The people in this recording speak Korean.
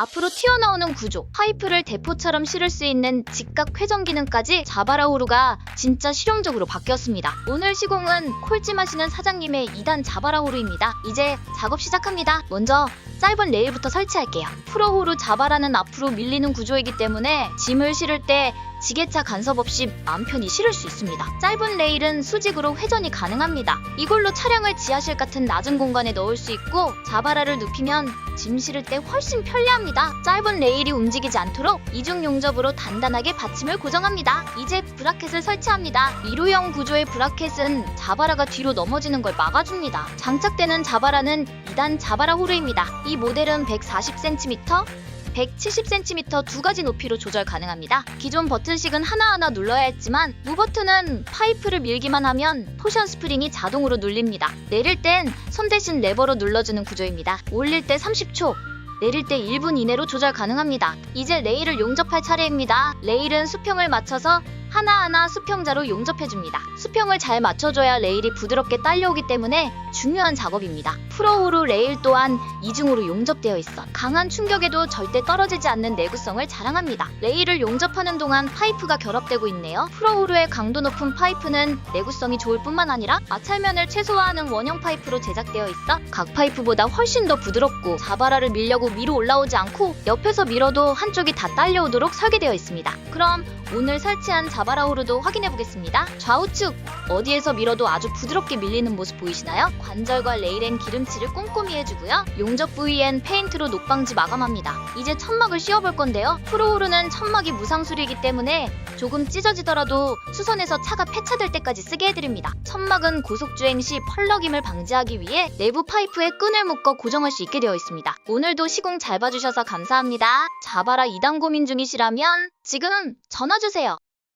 앞으로 튀어나오는 구조, 파이프를 대포처럼 실을 수 있는 직각 회전 기능까지 자바라호루가 진짜 실용적으로 바뀌었습니다. 오늘 시공은 콜찜하시는 사장님의 2단 자바라호루입니다. 이제 작업 시작합니다. 먼저 짧은 레일부터 설치할게요. 프로호루 자바라는 앞으로 밀리는 구조이기 때문에 짐을 실을 때 지게차 간섭 없이 마음 편히 실을 수 있습니다. 짧은 레일은 수직으로 회전이 가능합니다. 이걸로 차량을 지하실 같은 낮은 공간에 넣을 수 있고 자바라를 눕히면 짐 실을 때 훨씬 편리합니다. 짧은 레일이 움직이지 않도록 이중 용접으로 단단하게 받침을 고정합니다. 이제 브라켓을 설치합니다. 일호형 구조의 브라켓은 자바라가 뒤로 넘어지는 걸 막아줍니다. 장착되는 자바라는 2단 자바라 호루입니다. 이 모델은 140cm, 170cm 두 가지 높이로 조절 가능합니다. 기존 버튼식은 하나하나 눌러야 했지만 무버튼은 파이프를 밀기만 하면 포션 스프링이 자동으로 눌립니다. 내릴 땐 손 대신 레버로 눌러주는 구조입니다. 올릴 때 30초, 내릴 때 1분 이내로 조절 가능합니다. 이제 레일을 용접할 차례입니다. 레일은 수평을 맞춰서 하나하나 수평자로 용접해줍니다. 수평을 잘 맞춰줘야 레일이 부드럽게 딸려오기 때문에 중요한 작업입니다. 프로호루 레일 또한 이중으로 용접되어 있어 강한 충격에도 절대 떨어지지 않는 내구성을 자랑합니다. 레일을 용접하는 동안 파이프가 결합되고 있네요. 프로호루의 강도 높은 파이프는 내구성이 좋을 뿐만 아니라 마찰면을 최소화하는 원형 파이프로 제작되어 있어 각 파이프보다 훨씬 더 부드럽고 자바라를 밀려고 위로 올라오지 않고 옆에서 밀어도 한쪽이 다 딸려오도록 설계되어 있습니다. 그럼 오늘 설치한 자 바라호루도 확인해 보겠습니다. 좌우측 어디에서 밀어도 아주 부드럽게 밀리는 모습 보이시나요? 관절과 레일엔 기름칠을 꼼꼼히 해주고요. 용접 부위엔 페인트로 녹방지 마감합니다. 이제 천막을 씌워볼 건데요. 프로호루는 천막이 무상수리이기 때문에 조금 찢어지더라도 수선해서 차가 폐차될 때까지 쓰게 해드립니다. 천막은 고속주행 시 펄럭임을 방지하기 위해 내부 파이프에 끈을 묶어 고정할 수 있게 되어 있습니다. 오늘도 시공 잘 봐주셔서 감사합니다. 자바라 2단 고민 중이시라면 지금 전화 주세요.